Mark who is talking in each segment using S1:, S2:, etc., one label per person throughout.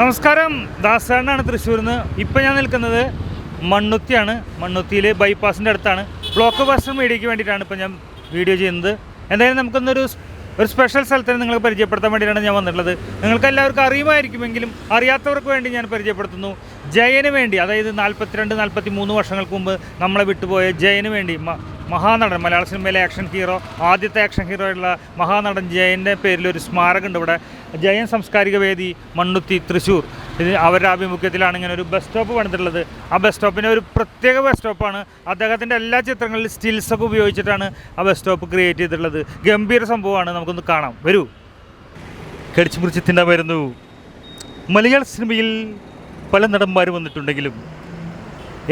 S1: നമസ്കാരം. ദാസാണ് തൃശ്ശൂരിൽ നിന്ന് ഇപ്പം ഞാൻ നിൽക്കുന്നത് മണ്ണുത്തിയാണ്. മണ്ണുത്തിയിൽ ബൈപ്പാസിന്റെ അടുത്താണ്. ബ്ലോക്ക് ബസ്റ്റർ മീഡിയയ്ക്ക് വേണ്ടിയിട്ടാണ് ഇപ്പം ഞാൻ വീഡിയോ ചെയ്യുന്നത്. എന്തായാലും നമുക്കൊന്നൊരു ഒരു സ്പെഷ്യൽ സ്ഥലത്തിന് നിങ്ങൾക്ക് പരിചയപ്പെടുത്താൻ വേണ്ടിയിട്ടാണ് ഞാൻ വന്നിട്ടുള്ളത്. നിങ്ങൾക്ക് എല്ലാവർക്കും അറിയുമായിരിക്കുമെങ്കിലും അറിയാത്തവർക്ക് വേണ്ടി ഞാൻ പരിചയപ്പെടുത്തുന്നു. ജയന് വേണ്ടി അതായത് നാൽപ്പത്തിരണ്ട് നാൽപ്പത്തി മൂന്ന് വർഷങ്ങൾക്ക് മുമ്പ് നമ്മളെ വിട്ടുപോയ ജയന് വേണ്ടി മഹാനടൻ മലയാള സിനിമയിലെ ആക്ഷൻ ഹീറോ ആദ്യത്തെ ആക്ഷൻ ഹീറോ ആയിട്ടുള്ള മഹാനടൻ ജയന്റെ പേരിൽ ഒരു സ്മാരകമുണ്ട് ഇവിടെ. ജയൻ സാംസ്കാരിക വേദി മണ്ണുത്തി തൃശ്ശൂർ ഇത് അവരുടെ ആഭിമുഖ്യത്തിലാണ് ഇങ്ങനെ ഒരു ബസ് സ്റ്റോപ്പ് പണിതിട്ടുള്ളത്. ആ ബസ് സ്റ്റോപ്പിന് ഒരു പ്രത്യേക ബസ് സ്റ്റോപ്പാണ് അദ്ദേഹത്തിന്റെ എല്ലാ ചിത്രങ്ങളിലും സ്റ്റിൽസൊക്കെ ഉപയോഗിച്ചിട്ടാണ് ആ ബസ് സ്റ്റോപ്പ് ക്രിയേറ്റ് ചെയ്തിട്ടുള്ളത്. ഗംഭീര സംഭവമാണ്. നമുക്കൊന്ന് കാണാം. വരൂ. കടിച്ചു മുറിച്ച് വരുന്നു മലയാള സിനിമയിൽ പല നടന്മാരും വന്നിട്ടുണ്ടെങ്കിലും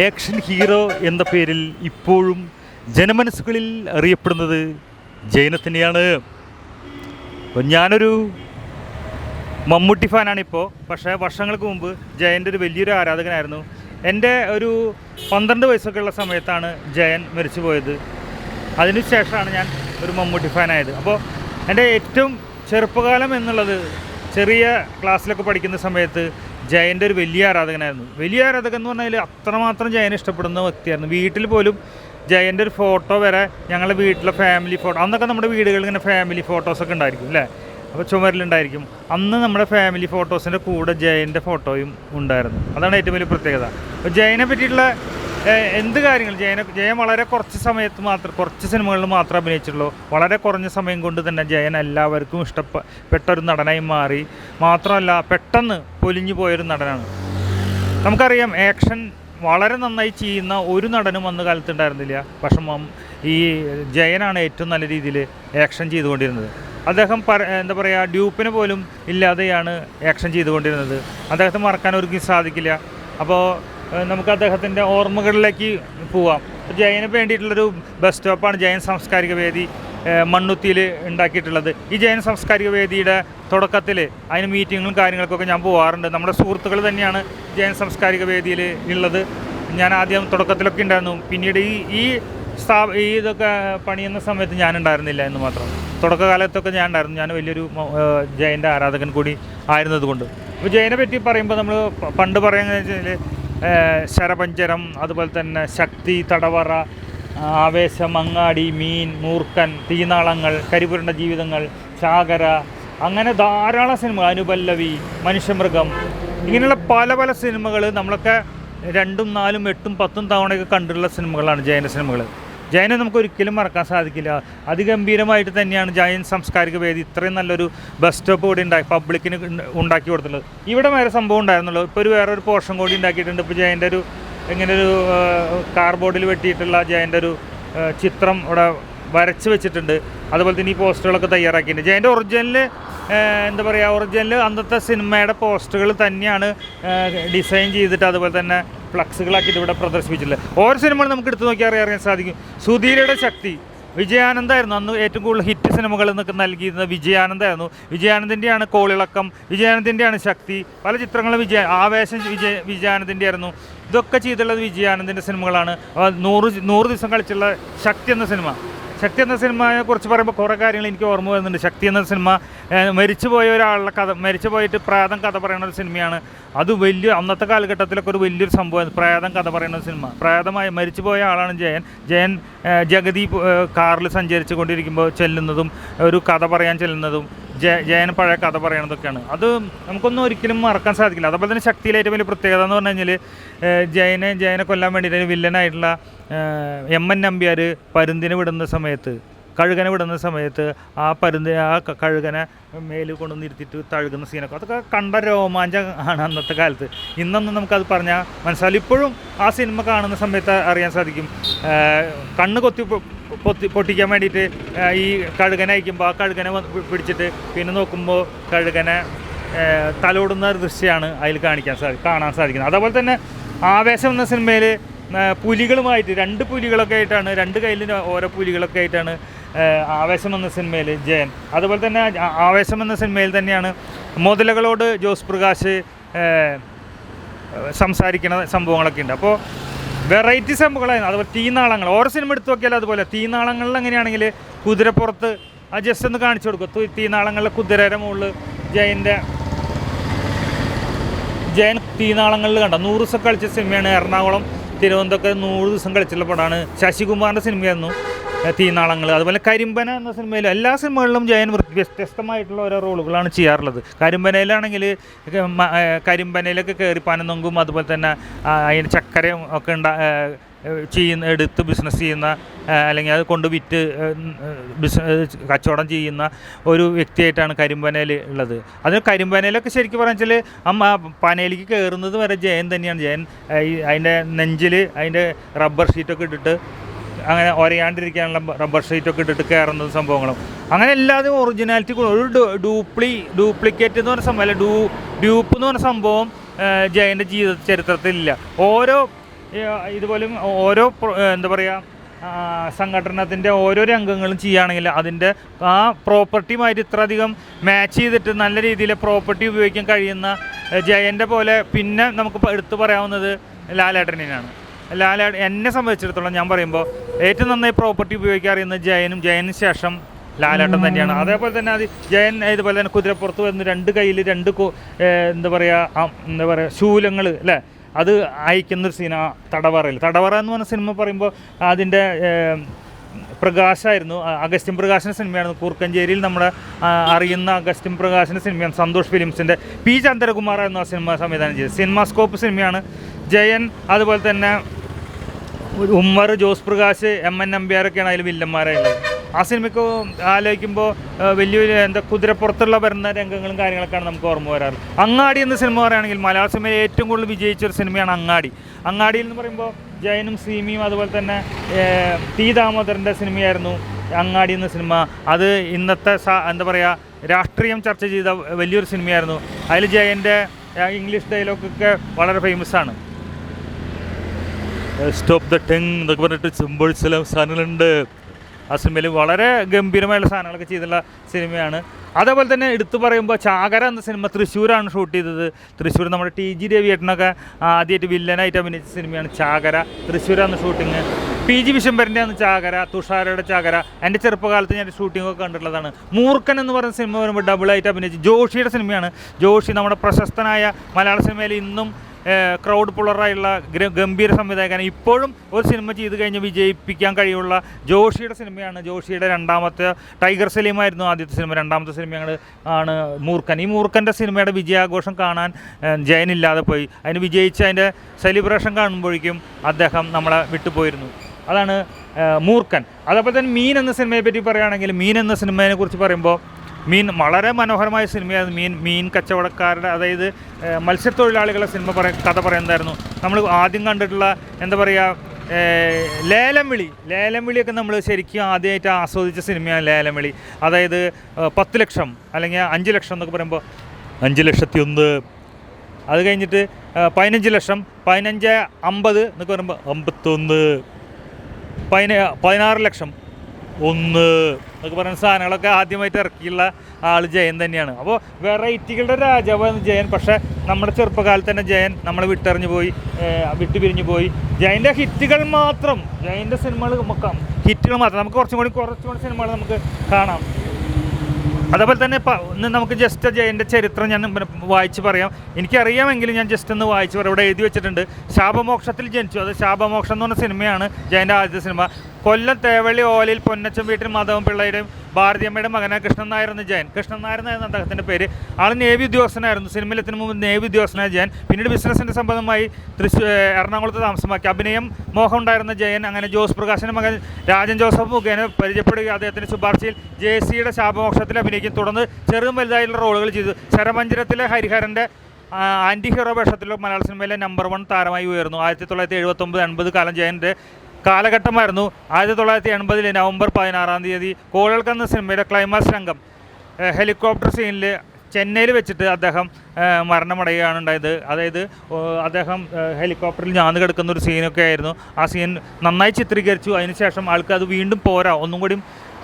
S1: ആക്ഷൻ ഹീറോ എന്ന പേരിൽ ഇപ്പോഴും ജനമനസ്സുകളിൽ അറിയപ്പെടുന്നത് ജൈനത്തിനെയാണ്. ഞാനൊരു മമ്മൂട്ടി ഫാനാണിപ്പോൾ പക്ഷേ വർഷങ്ങൾക്ക് മുമ്പ് ജയന്റെ ഒരു വലിയൊരു ആരാധകനായിരുന്നു. എന്റെ ഒരു പന്ത്രണ്ട് വയസ്സൊക്കെ ഉള്ള സമയത്താണ് ജയൻ മരിച്ചു പോയത്. അതിനുശേഷമാണ് ഞാൻ ഒരു മമ്മൂട്ടി ഫാനായത്. അപ്പോൾ എന്റെ ഏറ്റവും ചെറുപ്പകാലം എന്നുള്ളത് ചെറിയ ക്ലാസ്സിലൊക്കെ പഠിക്കുന്ന സമയത്ത് ജയന്റെ ഒരു വലിയ ആരാധകനായിരുന്നു. വലിയ ആരാധകൻ എന്ന് പറഞ്ഞാൽ അത്രമാത്രം ജയനെ ഇഷ്ടപ്പെടുന്ന വ്യക്തിയായിരുന്നു. വീട്ടിൽ പോലും ജയന്റെ ഒരു ഫോട്ടോ വരെ ഞങ്ങളുടെ വീട്ടിലെ ഫാമിലി ഫോട്ടോ അന്നൊക്കെ നമ്മുടെ വീടുകളിൽ ഇങ്ങനെ ഫാമിലി ഫോട്ടോസൊക്കെ ഉണ്ടായിരിക്കും അല്ലേ അപ്പോൾ ചുമരിലുണ്ടായിരിക്കും. അന്ന് നമ്മുടെ ഫാമിലി ഫോട്ടോസിന്റെ കൂടെ ജയന്റെ ഫോട്ടോയും ഉണ്ടായിരുന്നു. അതാണ് ഏറ്റവും വലിയ പ്രത്യേകത. അപ്പോൾ ജയനെ പറ്റിയിട്ടുള്ള എന്ത് കാര്യങ്ങൾ? ജയനെ ജയൻ വളരെ കുറച്ച് സമയത്ത് മാത്രം കുറച്ച് സിനിമകളിൽ മാത്രമേ അഭിനയിച്ചിട്ടുള്ളൂ. വളരെ കുറഞ്ഞ സമയം കൊണ്ട് തന്നെ ജയൻ എല്ലാവർക്കും ഇഷ്ടപ്പെട്ട ഒരു നടനായി മാറി. മാത്രമല്ല പെട്ടെന്ന് പൊലിഞ്ഞു പോയൊരു നടനാണ്. നമുക്കറിയാം ആക്ഷൻ വളരെ നന്നായി ചെയ്യുന്ന ഒരു നടനും അന്ന് കാലത്ത് ഉണ്ടായിരുന്നില്ല പക്ഷെ ഈ ജയനാണ് ഏറ്റവും നല്ല രീതിയിൽ ആക്ഷൻ ചെയ്തുകൊണ്ടിരുന്നത്. അദ്ദേഹം പറ എന്താ പറയുക ഡ്യൂപ്പിന് പോലും ഇല്ലാതെയാണ് ആക്ഷൻ ചെയ്തുകൊണ്ടിരുന്നത്. അദ്ദേഹത്തെ മറക്കാൻ ഒരിക്കലും സാധിക്കില്ല. അപ്പോൾ നമുക്ക് അദ്ദേഹത്തിന്റെ ഓർമ്മകളിലേക്ക് പോവാം. ജയന് വേണ്ടിയിട്ടുള്ളൊരു ബസ് സ്റ്റോപ്പാണ് ജയൻ സാംസ്കാരിക വേദി. മണ്ണുത്തിയിൽ ഉണ്ടാക്കിയിട്ടുള്ളത്. ഈ ജയൻ സാംസ്കാരിക വേദിയുടെ തുടക്കത്തിൽ അതിന് മീറ്റിങ്ങും കാര്യങ്ങൾക്കൊക്കെ ഞാൻ പോകാറുണ്ട് നമ്മുടെ സുഹൃത്തുക്കൾ തന്നെയാണ് ജയൻ സാംസ്കാരിക വേദിയിൽ ഉള്ളത് ഞാൻ ആദ്യം തുടക്കത്തിലൊക്കെ ഉണ്ടായിരുന്നു. പിന്നീട് ഈ ഈ സ്ഥാ ഈ ഇതൊക്കെ പണിയുന്ന സമയത്ത് ഞാൻ ഉണ്ടായിരുന്നില്ല എന്ന് മാത്രം. തുടക്കകാലത്തൊക്കെ ഞാൻ ഉണ്ടായിരുന്നു. ഞാൻ വലിയൊരു ജയന്റെ ആരാധകൻ കൂടി ആയിരുന്നതുകൊണ്ട് അപ്പോൾ ജയനെ പറ്റി പറയുമ്പോൾ നമ്മൾ പണ്ട് പറയുന്നത് വെച്ചാൽ ശരപഞ്ചരം അതുപോലെ തന്നെ ശക്തി തടവറ ആവേശം അങ്ങാടി മീൻ മൂർക്കൻ തീനാളങ്ങൾ കരിപുരണ്ട ജീവിതങ്ങൾ ചാകര അങ്ങനെ ധാരാളം സിനിമ അനുപല്ലവി മനുഷ്യമൃഗം ഇങ്ങനെയുള്ള പല പല സിനിമകൾ നമ്മളൊക്കെ രണ്ടും നാലും എട്ടും പത്തും തവണയൊക്കെ കണ്ടിട്ടുള്ള സിനിമകളാണ് ജയന സിനിമകൾ. ജയനെ നമുക്ക് ഒരിക്കലും മറക്കാൻ സാധിക്കില്ല. അതിഗംഭീരമായിട്ട് തന്നെയാണ് ജയൻ സാംസ്കാരിക വേദി ഇത്രയും നല്ലൊരു ബസ് സ്റ്റോപ്പ് കൂടി ഉണ്ടാക്കി പബ്ലിക്കിന് ഉണ്ടാക്കി കൊടുത്തുള്ളത് ഇവിടെ വേറെ സംഭവം ഉണ്ടായിരുന്നുള്ളൂ. ഇപ്പോൾ ഒരു വേറൊരു പോർഷൻ കൂടി ഉണ്ടാക്കിയിട്ടുണ്ട്. ഇപ്പോൾ ജയന്റെ ഒരു ഇങ്ങനെ ഒരു കാർബോർഡിൽ വെട്ടിയിട്ടുള്ള ജയന്റെ ഒരു ചിത്രം ഇവിടെ വരച്ച് വെച്ചിട്ടുണ്ട്. അതുപോലെ തന്നെ ഈ പോസ്റ്ററുകളൊക്കെ തയ്യാറാക്കിയിട്ടുണ്ട്. ജയന്റെ ഒറിജിനൽ എന്താ പറയുക ഒറിജിനൽ അന്നത്തെ സിനിമയുടെ പോസ്റ്ററുകൾ തന്നെയാണ് ഡിസൈൻ ചെയ്തിട്ട് അതുപോലെ തന്നെ ഫ്ലക്സുകളാക്കിയിട്ട് ഇവിടെ പ്രദർശിപ്പിച്ചിട്ടുള്ളത്. ഓരോ സിനിമകളും നമുക്ക് എടുത്തു നോക്കി അറിയാൻ അറിയാൻ സാധിക്കും. സുധീരയുടെ ശക്തി വിജയാനന്ദായിരുന്നു അന്ന് ഏറ്റവും കൂടുതൽ ഹിറ്റ് സിനിമകൾ എന്നൊക്കെ നൽകിയിരുന്ന വിജയാനന്ദായിരുന്നു വിജയാനന്ദിന്റെയാണ് കോളിളക്കം വിജയാനന്ദിന്റെയാണ് ശക്തി. പല ചിത്രങ്ങളും വിജയ ആവേശം വിജയ വിജയാനന്ദിന്റെ ആയിരുന്നു ഇതൊക്കെ ചെയ്തിട്ടുള്ളത് വിജയാനന്ദിന്റെ സിനിമകളാണ്. നൂറ് നൂറ് ദിവസം കളിച്ചുള്ള ശക്തി എന്ന സിനിമ. ശക്തി എന്ന സിനിമയെ കുറിച്ച് പറയുമ്പോൾ കുറേ കാര്യങ്ങൾ എനിക്ക് ഓർമ്മ വരുന്നുണ്ട്. ശക്തി എന്ന സിനിമ മരിച്ചു മരിച്ചുപോയ ഒരാളുടെ കഥ മരിച്ചു പോയിട്ട് പ്രേതം കഥ പറയുന്ന ഒരു സിനിമയാണ്. അത് വലിയ അന്നത്തെ കാലഘട്ടത്തിലൊക്കെ ഒരു വലിയൊരു സംഭവമാണ് പ്രേതം കഥ പറയുന്ന സിനിമ. പ്രേതമായി മരിച്ചുപോയ ആളാണ് ജയൻ. ജയൻ ജഗതി കാറിൽ സഞ്ചരിച്ചു കൊണ്ടിരിക്കുമ്പോൾ ചെല്ലുന്നതും ഒരു കഥ പറയാൻ ചെല്ലുന്നതും ജയ ജയൻ പഴയ കഥ പറയണതൊക്കെയാണ്. അത് നമുക്കൊന്നും ഒരിക്കലും മറക്കാൻ സാധിക്കില്ല. അതുപോലെ തന്നെ ശക്തിയിലെ ഏറ്റവും വലിയ പ്രത്യേകത എന്ന് പറഞ്ഞു കഴിഞ്ഞാൽ ജയനെ ജയനെ കൊല്ലാൻ വേണ്ടിയിട്ട് വില്ലനായിട്ടുള്ള എം എൻ നമ്പ്യാർ പരുന്തിനെ വിടുന്ന സമയത്ത് കഴുകനെ വിടുന്ന സമയത്ത് ആ പരുന്തി ആ കഴുകനെ മേലിൽ കൊണ്ടുവന്ന് ഇരുത്തിയിട്ട് തഴുകുന്ന സീനൊക്കെ അതൊക്കെ കണ്ട രോമാഞ്ചം ആണ് അന്നത്തെ കാലത്ത്. ഇന്നൊന്നും നമുക്കത് പറഞ്ഞാൽ മനസ്സിലാവില്ല. ഇപ്പോഴും ആ സിനിമ കാണുന്ന സമയത്ത് അറിയാൻ സാധിക്കും. കണ്ണ് കൊത്തി പൊത്തി പൊട്ടിക്കാൻ വേണ്ടിയിട്ട് ഈ കഴുകനെ അയക്കുമ്പോൾ ആ കഴുകനെ പിടിച്ചിട്ട് പിന്നെ നോക്കുമ്പോൾ കഴുകനെ തലോടുന്ന ഒരു ദൃശ്യമാണ് അതിൽ കാണിക്കാൻ സാധിക്കും കാണാൻ സാധിക്കുന്നത്. അതേപോലെ തന്നെ ആവേശം എന്ന സിനിമയിൽ പുലികളുമായിട്ട് രണ്ട് പുലികളൊക്കെ ആയിട്ടാണ് രണ്ട് കയ്യിലും ഓരോ പുലികളൊക്കെ ആയിട്ടാണ് ആവേശം എന്ന സിനിമയിൽ ജയൻ. അതുപോലെ തന്നെ ആവേശം എന്ന സിനിമയിൽ തന്നെയാണ് മുതലകളോട് ജോസ് പ്രകാശ് സംസാരിക്കുന്ന സംഭവങ്ങളൊക്കെ ഉണ്ട്. അപ്പോൾ വെറൈറ്റി സംഭവങ്ങളായിരുന്നു. അതുപോലെ തീനാളങ്ങൾ. ഓരോ സിനിമ എടുത്ത് നോക്കിയാൽ അതുപോലെ. തീനാളങ്ങളിൽ എങ്ങനെയാണെങ്കിൽ കുതിരപ്പുറത്ത് ആ ജസ്റ്റ് ഒന്ന് കാണിച്ചു കൊടുക്കും. തീനാളങ്ങളിലെ കുതിരയുടെ മുകളിൽ ജയന്റെ ജയൻ തീനാളങ്ങളിൽ കണ്ട നൂറ് ദിവസം കളിച്ച സിനിമയാണ്. എറണാകുളം തിരുവനന്തപുരത്ത് നൂറ് ദിവസം കളിച്ചുള്ള പടമാണ്. ശശികുമാറിന്റെ സിനിമയായിരുന്നു. തീനാളങ്ങൾ അതുപോലെ കരിമ്പന എന്ന സിനിമയിലും എല്ലാ സിനിമകളിലും ജയൻ വ്യത്യസ്തമായിട്ടുള്ള ഓരോ റോളുകളാണ് ചെയ്യാറുള്ളത്. കരിമ്പനയിലാണെങ്കിൽ കരിമ്പനയിലൊക്കെ കയറി പനനൊങ്കും അതുപോലെ തന്നെ അതിന് ചക്കരയും ഒക്കെ ഉണ്ടാ ചെയ്യുന്ന എടുത്ത് ബിസിനസ് ചെയ്യുന്ന അല്ലെങ്കിൽ അത് കൊണ്ട് വിറ്റ് കച്ചവടം ചെയ്യുന്ന ഒരു വ്യക്തിയായിട്ടാണ് കരിമ്പനയിൽ ഉള്ളത്. അതിന് കരിമ്പനയിലൊക്കെ ശരിക്കും പറഞ്ഞാൽ ആ പനയിലേക്ക് കയറുന്നത് വരെ ജയൻ തന്നെയാണ്. ജയൻ അതിന്റെ നെഞ്ചിൽ അതിന്റെ റബ്ബർ ഷീറ്റൊക്കെ ഇട്ടിട്ട് അങ്ങനെ ഒരയാണ്ടിരിക്കാനുള്ള റബ്ബർ ഷീറ്റൊക്കെ ഇട്ടിട്ട് കയറുന്ന സംഭവങ്ങളും. അങ്ങനെ എല്ലാതും ഒറിജിനാലിറ്റി ഒരു ഡ്യൂപ്ലി ഡ്യൂപ്ലിക്കേറ്റ് എന്ന് പറഞ്ഞ സംഭവം അല്ല ഡ്യൂ ഡ്യൂപ്പ് എന്ന് പറഞ്ഞ സംഭവം ജയന്റെ ജീവിത ചരിത്രത്തിലില്ല ഓരോ ഇതുപോലെ ഓരോ എന്താ പറയുക സംഘടനത്തിന്റെ ഓരോ രംഗങ്ങളും ചെയ്യുകയാണെങ്കിൽ അതിന്റെ ആ പ്രോപ്പർട്ടിയുമായിട്ട് ഇത്രയധികം മാച്ച് ചെയ്തിട്ട് നല്ല രീതിയിൽ പ്രോപ്പർട്ടി ഉപയോഗിക്കാൻ കഴിയുന്ന ജയന്റെ പോലെ പിന്നെ നമുക്ക് എടുത്തു പറയാവുന്നത് ലാലേട്ടനെയാണ് ലാലേട്ട എന്നെ സംബന്ധിച്ചിടത്തോളം ഞാൻ പറയുമ്പോൾ ഏറ്റവും നന്നായി പ്രോപ്പർട്ടി ഉപയോഗിക്കാൻ അറിയുന്ന ജയനും ജയന് ശേഷം ലാലേട്ടൻ തന്നെയാണ്. അതേപോലെ തന്നെ അത് ജയൻ ഇതുപോലെ തന്നെ കുതിരപ്പുറത്ത് വന്ന് രണ്ട് കയ്യിൽ രണ്ട് എന്താ പറയുക എന്താ പറയുക ശൂലങ്ങൾ അല്ലേ? അത് അയക്കുന്നൊരു സീന തടവറയിൽ തടവറ എന്ന് പറഞ്ഞ സിനിമ പറയുമ്പോൾ അതിന്റെ പ്രകാശായിരുന്നു. അഗസ്റ്റിൻ പ്രകാശിന്റെ സിനിമയാണ് കൂർക്കഞ്ചേരിയിൽ നമ്മുടെ അറിയുന്ന അഗസ്റ്റിൻ പ്രകാശിന്റെ സിനിമയാണ്. സന്തോഷ് ഫിലിംസിന്റെ പി ചന്ദ്രകുമാർ എന്ന സിനിമ സംവിധാനം ചെയ്തത് സിനിമാസ്കോപ്പ് സിനിമയാണ്. ജയൻ അതുപോലെ തന്നെ ഉമ്മർ ജോസ് പ്രകാശ് എം എൻ നമ്പ്യാരൊക്കെയാണ് അതിൽ വില്ലന്മാരായുള്ളത് ആ സിനിമയ്ക്ക് ആലോചിക്കുമ്പോൾ വലിയ എന്താ കുതിരപ്പുറത്തുള്ള വരുന്ന രംഗങ്ങളും കാര്യങ്ങളൊക്കെയാണ് നമുക്ക് ഓർമ്മ വരാറ്. അങ്ങാടി എന്ന സിനിമ പറയുകയാണെങ്കിൽ മലയാള സിനിമയിൽ ഏറ്റവും കൂടുതൽ വിജയിച്ച ഒരു സിനിമയാണ് അങ്ങാടി. അങ്ങാടിയിൽ എന്ന് പറയുമ്പോൾ ജയനും സീമിയും അതുപോലെ തന്നെ ടി ദാമോദരന്റെ സിനിമയായിരുന്നു അങ്ങാടി എന്ന സിനിമ. അത് ഇന്നത്തെ എന്താ പറയുക രാഷ്ട്രീയം ചർച്ച ചെയ്ത വലിയൊരു സിനിമയായിരുന്നു. അതിൽ ജയന്റെ ഇംഗ്ലീഷ് ഡയലോഗൊക്കെ വളരെ ഫേമസ് ആണ്. സ്റ്റോപ്പ് ദ ടെങ് എന്നൊക്കെ പറഞ്ഞിട്ട് സിമ്പിൾ ചില സാധനങ്ങളുണ്ട്. ആ സിനിമയിൽ വളരെ ഗംഭീരമായുള്ള സാധനങ്ങളൊക്കെ ചെയ്തുള്ള സിനിമയാണ് അതേപോലെ തന്നെ എടുത്തു പറയുമ്പോൾ ചാകര എന്ന സിനിമ തൃശ്ശൂരാണ് ഷൂട്ട് ചെയ്തത്. തൃശ്ശൂർ നമ്മുടെ ടി ജി രവിയേട്ടനൊക്കെ ആദ്യമായിട്ട് വില്ലനായിട്ട് അഭിനയിച്ച സിനിമയാണ് ചാകര. തൃശ്ശൂരാണ് ഷൂട്ടിങ് പി ജി വിശംബരന്റെ ആണ് ചാകര തുഷാരയുടെ ചാകര. എന്റെ ചെറുപ്പകാലത്ത് ഞാൻ ഷൂട്ടിംഗ് ഒക്കെ കണ്ടിട്ടുള്ളതാണ്. മൂർഖൻ എന്ന് പറയുന്ന സിനിമ വരുമ്പോൾ ഡബിളായിട്ട് അഭിനയിച്ച് ജോഷിയുടെ സിനിമയാണ് ജോഷി നമ്മുടെ പ്രശസ്തനായ മലയാള സിനിമയിൽ ഇന്നും ക്രൗഡ് പുളറായുള്ള ഗ്ര- ഗംഭീര സംവിധായകൻ. ഇപ്പോഴും ഒരു സിനിമ ചെയ്ത് കഴിഞ്ഞ് വിജയിപ്പിക്കാൻ കഴിയുള്ള ജോഷിയുടെ സിനിമയാണ് ജോഷിയുടെ രണ്ടാമത്തെ ടൈഗർ സലീമായിരുന്നു ആദ്യത്തെ സിനിമ. രണ്ടാമത്തെ സിനിമയാണ് ആണ് മൂർഖൻ. ഈ മൂർഖന്റെ സിനിമയുടെ വിജയാഘോഷം കാണാൻ ജയനില്ലാതെ പോയി. അതിന് വിജയിച്ച് അതിന്റെ സെലിബ്രേഷൻ കാണുമ്പോഴേക്കും അദ്ദേഹം നമ്മളെ വിട്ടുപോയിരുന്നു. അതാണ് മൂർഖൻ. അതേപോലെ തന്നെ മീൻ എന്ന സിനിമയെ പറ്റി പറയുകയാണെങ്കിൽ മീൻ എന്ന സിനിമയെ കുറിച്ച് പറയുമ്പോൾ മീൻ വളരെ മനോഹരമായ സിനിമയായിരുന്നു. മീൻ മീൻ കച്ചവടക്കാരുടെ അതായത് മത്സ്യത്തൊഴിലാളികളുടെ സിനിമ പറയ കഥ പറയുന്നതായിരുന്നു. നമ്മൾ ആദ്യം കണ്ടിട്ടുള്ള എന്താ പറയുക ലേലം വിളി ലേലം വിളിയൊക്കെ നമ്മൾ ശരിക്കും ആദ്യമായിട്ട് ആസ്വദിച്ച സിനിമയാണ് ലേലം വിളി അതായത് പത്ത് ലക്ഷം അല്ലെങ്കിൽ അഞ്ച് ലക്ഷം എന്നൊക്കെ പറയുമ്പോൾ അഞ്ച് ലക്ഷത്തി ഒന്ന് അത് കഴിഞ്ഞിട്ട് പതിനഞ്ച് ലക്ഷം പതിനഞ്ച് അമ്പത് എന്നൊക്കെ പറയുമ്പോൾ അമ്പത്തൊന്ന് പതിന പതിനാറ് ലക്ഷം ഒന്ന് എന്നൊക്കെ പറയുന്ന സാധനങ്ങളൊക്കെ ആദ്യമായിട്ട് ഇറക്കിയുള്ള ആൾ ജയൻ തന്നെയാണ്. അപ്പോൾ വെറൈറ്റികളുടെ രാജാവാണ് ജയൻ. പക്ഷേ നമ്മുടെ ചെറുപ്പകാലത്ത് തന്നെ ജയൻ നമ്മളെ വിട്ടെറിഞ്ഞു പോയി വിട്ടുപിരിഞ്ഞു പോയി. ജയന്റെ ഹിറ്റുകൾ മാത്രം ജയന്റെ സിനിമകൾ നമുക്ക് ഹിറ്റുകൾ മാത്രം. നമുക്ക് കുറച്ചും കൂടി കുറച്ചും കൂടി സിനിമകൾ നമുക്ക് കാണാം. അതേപോലെ തന്നെ ഇപ്പം ഒന്ന് നമുക്ക് ജസ്റ്റ് ജയന്റെ ചരിത്രം ഞാൻ വായിച്ച് പറയാം. എനിക്കറിയാമെങ്കിലും ഞാൻ ജസ്റ്റ് ഒന്ന് വായിച്ച് പറയാം. ഇവിടെ എഴുതി വെച്ചിട്ടുണ്ട് ശാപമോക്ഷത്തിൽ ജനിച്ചു. അത് ശാപമോക്ഷം എന്ന് പറഞ്ഞ സിനിമയാണ് ജയന്റെ ആദ്യത്തെ സിനിമ. കൊല്ലം തേവള്ളി ഓലയിൽ പൊന്നച്ചൻ വീട്ടിൽ മാധവൻ പിള്ളയുടെയും ഭാരതിയമ്മയുടെ മകനായ കൃഷ്ണൻ നായർ എന്ന ജയൻ. കൃഷ്ണൻ നായർ എന്നായിരുന്നു അദ്ദേഹത്തിന്റെ പേര്. ആൾ നേവി ഉദ്യോഗസ്ഥനായിരുന്നു. സിനിമയിലെത്തിന് മുമ്പ് നേവി ഉദ്യോഗസ്ഥനായ ജയൻ. പിന്നീട് ബിസിനസ്സിന്റെ സംബന്ധമായി തൃശ്ശൂർ എറണാകുളത്ത് താമസമാക്കി. അഭിനയം മോഹം ഉണ്ടായിരുന്ന ജയൻ അങ്ങനെ ജോസ് പ്രകാശിന്റെ മകൻ രാജൻ ജോസഫ് മുഖേന പരിചയപ്പെടുകയും അദ്ദേഹത്തിന്റെ ശുപാർശയിൽ ജെ സിയുടെ ശാപമോക്ഷത്തിൽ അഭിനയിക്കും തുടർന്ന് ചെറുതും വലുതായിട്ടുള്ള റോളുകൾ ചെയ്തു. ശരമഞ്ചരത്തിലെ ഹരിഹരന്റെ ആന്റി ഹീറോ വേഷത്തിലുള്ള മലയാള സിനിമയിലെ നമ്പർ വൺ താരമായി ഉയർന്നു. ആയിരത്തി തൊള്ളായിരത്തി എഴുപത്തൊമ്പത് എൺപത് കാലം ജയന്റെ കാലഘട്ടമായിരുന്നു. ആയിരത്തി തൊള്ളായിരത്തി എൺപതിൽ നവംബർ പതിനാറാം തീയതി കോഴൽക്ക് എന്ന സിനിമയുടെ ക്ലൈമാക്സ് രംഗം ഹെലികോപ്റ്റർ സീനിൽ ചെന്നൈയിൽ വെച്ചിട്ട് അദ്ദേഹം മരണമടയുകയാണ് ഉണ്ടായത്. അതായത് അദ്ദേഹം ഹെലികോപ്റ്ററിൽ ഞാന്ന് കിടക്കുന്ന ഒരു സീനൊക്കെ ആയിരുന്നു. ആ സീൻ നന്നായി ചിത്രീകരിച്ചു. അതിനുശേഷം ആൾക്ക് അത് വീണ്ടും പോരാ. ഒന്നും കൂടി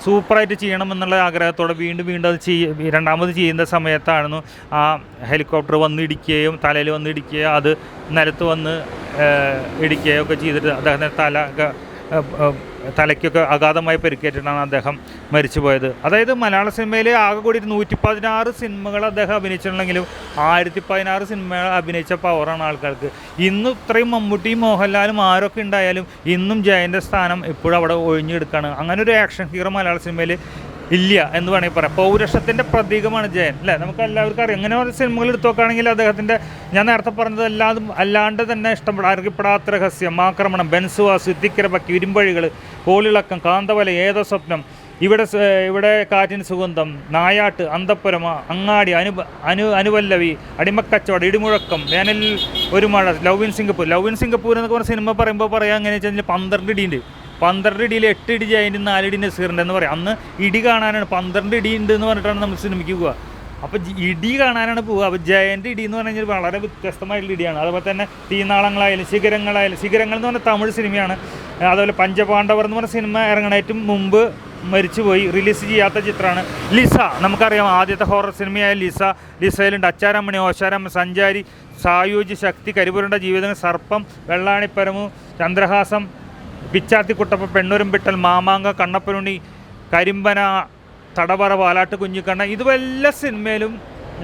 S1: സൂപ്പറായിട്ട് ചെയ്യണമെന്നുള്ള ആഗ്രഹത്തോടെ വീണ്ടും വീണ്ടും അത് ചെയ്യ രണ്ടാമത് ചെയ്യുന്ന സമയത്തായിരുന്നു ആ ഹെലികോപ്റ്റർ വന്ന് ഇടിക്കുകയും തലയിൽ വന്ന് ഇടിക്കുകയും അത് നിലത്ത് വന്ന് ഇടിക്കുകയൊക്കെ ചെയ്തിട്ട് അദ്ദേഹത്തിന്റെ തല തലയ്ക്കൊക്കെ അഗാധമായി പരിക്കേറ്റിട്ടാണ് അദ്ദേഹം മരിച്ചു പോയത് അതായത് മലയാള സിനിമയിൽ ആകെ കൂടി നൂറ്റി പതിനാറ് സിനിമകൾ അദ്ദേഹം അഭിനയിച്ചിട്ടുണ്ടെങ്കിലും ആയിരത്തി പതിനാറ് സിനിമകൾ അഭിനയിച്ച പവറാണ് ആൾക്കാർക്ക്. ഇന്ന് ഇത്രയും മമ്മൂട്ടിയും മോഹൻലാലും ആരൊക്കെ ഉണ്ടായാലും ഇന്നും ജയന്റെ സ്ഥാനം ഇപ്പോഴും അവിടെ ഒഴിഞ്ഞെടുക്കുകയാണ് അങ്ങനെ ഒരു ആക്ഷൻ ഹീറോ മലയാള സിനിമയിൽ ഇല്ല എന്ന് വേണമെങ്കിൽ പറയാം. പൗരുഷത്തിന്റെ പ്രതീകമാണ് ജയൻ അല്ലേ? നമുക്ക് എല്ലാവർക്കും അറിയാം. ഇങ്ങനെ ഒരു സിനിമകൾ എടുത്തു നോക്കുകയാണെങ്കിൽ അദ്ദേഹത്തിന്റെ ഞാൻ നേരത്തെ പറഞ്ഞത് അല്ലാതും അല്ലാണ്ട് തന്നെ ഇഷ്ടപ്പെടാ അറിയപ്പെടാത്ത രഹസ്യം ആക്രമണം ബെൻസുവാസ് ഇത്തിക്കരപ്പക്കി ഇരുമ്പഴികൾ കോളിളക്കം കാന്തവല ഏത സ്വപ്നം ഇവിടെ ഇവിടെ കാറ്റിന് സുഗന്ധം നായാട്ട് അന്തപ്പുരമ അങ്ങാടി അനു അനു അനുവല്ലവി അടിമക്കച്ചവടം ഇടിമുഴക്കം വേനലിൽ ഒരു മഴ love in Singapore. Love in Singapore എന്നൊക്കെ പറഞ്ഞ സിനിമ പറയുമ്പോൾ പറയാം എങ്ങനെയാണെന്ന് വെച്ചാൽ പന്ത്രണ്ട് ഇടിയുണ്ട്. പന്ത്രണ്ട് ഇടിയിൽ എട്ട് ഇടി ജയന്റെ നാലിടിന്റെ നസീറിന്റെ എന്ന് പറയും. അന്ന് ഇടി കാണാനാണ് പന്ത്രണ്ട് ഇടി ഉണ്ട് എന്ന് പറഞ്ഞിട്ടാണ് നമ്മൾ സിനിമയ്ക്ക് പോവുക. അപ്പോൾ ഇടി കാണാനാണ് പോവുക. അപ്പോൾ ജയന്റെ ഇടി എന്ന് പറഞ്ഞാൽ വളരെ വ്യത്യസ്തമായിട്ടുള്ള ഇടിയാണ്. അതുപോലെ തന്നെ തീനാളങ്ങളായാലും ശിഖരങ്ങളായാലും ശിഖരങ്ങൾ എന്ന് പറഞ്ഞാൽ തമിഴ് സിനിമയാണ്. അതുപോലെ പഞ്ചപാണ്ഡവർ എന്ന് പറഞ്ഞ സിനിമ ഇറങ്ങണേറ്റും മുമ്പ് മരിച്ചുപോയി. റിലീസ് ചെയ്യാത്ത ചിത്രമാണ് ലിസ. നമുക്കറിയാം ആദ്യത്തെ ഹൊറർ സിനിമയായ ലിസ. ലിസയിലുണ്ട് അച്ചാരമ്മണി ഓശാരമ്മ സഞ്ചാരി സായുജ് ശക്തി കരിപുരണ്ട ജീവിതങ്ങൾ സർപ്പം വെള്ളാണിപ്പരമു ചന്ദ്രഹാസം പിച്ചാത്തിക്കുട്ടപ്പ പെണ്ണുരുംപിട്ടൽ മാമാങ്ക കണ്ണപ്പനുണ്ണി കരിമ്പന തടവറ പാലാട്ട് കുഞ്ഞിക്കണ്ണ ഇത് എല്ലാ സിനിമയിലും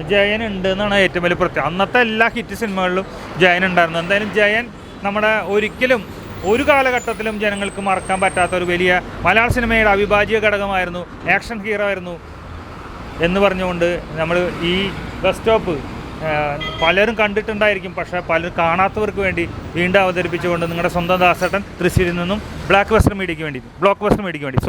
S1: ജയൻ ഉണ്ട് എന്നാണ് ഏറ്റവും വലിയ പ്രത്യേകം അന്നത്തെ എല്ലാ ഹിറ്റ് സിനിമകളിലും ജയൻ ഉണ്ടായിരുന്നു എന്തായാലും ജയൻ നമ്മുടെ ഒരിക്കലും ഒരു കാലഘട്ടത്തിലും ജനങ്ങൾക്ക് മറക്കാൻ പറ്റാത്ത ഒരു വലിയ മലയാള സിനിമയുടെ അവിഭാജ്യ ഘടകമായിരുന്നു ആക്ഷൻ ഹീറോ ആയിരുന്നു എന്ന് പറഞ്ഞുകൊണ്ട് നമ്മൾ ഈ ബസ് സ്റ്റോപ്പ് പലരും കണ്ടിട്ടുണ്ടായിരിക്കും. പക്ഷേ പലരും കാണാത്തവർക്ക് വേണ്ടി വീണ്ടും അവതരിപ്പിച്ചുകൊണ്ട് നിങ്ങളുടെ സ്വന്തം ദാസേട്ടൻ തൃശ്ശൂരിൽ നിന്നും ബ്ലാക്ക് ബസ്റ്റർ മീഡിയയ്ക്ക് വേണ്ടി ബ്ലോക്ക് ബസ്റ്റർ മീഡിയയ്ക്ക് വേണ്ടി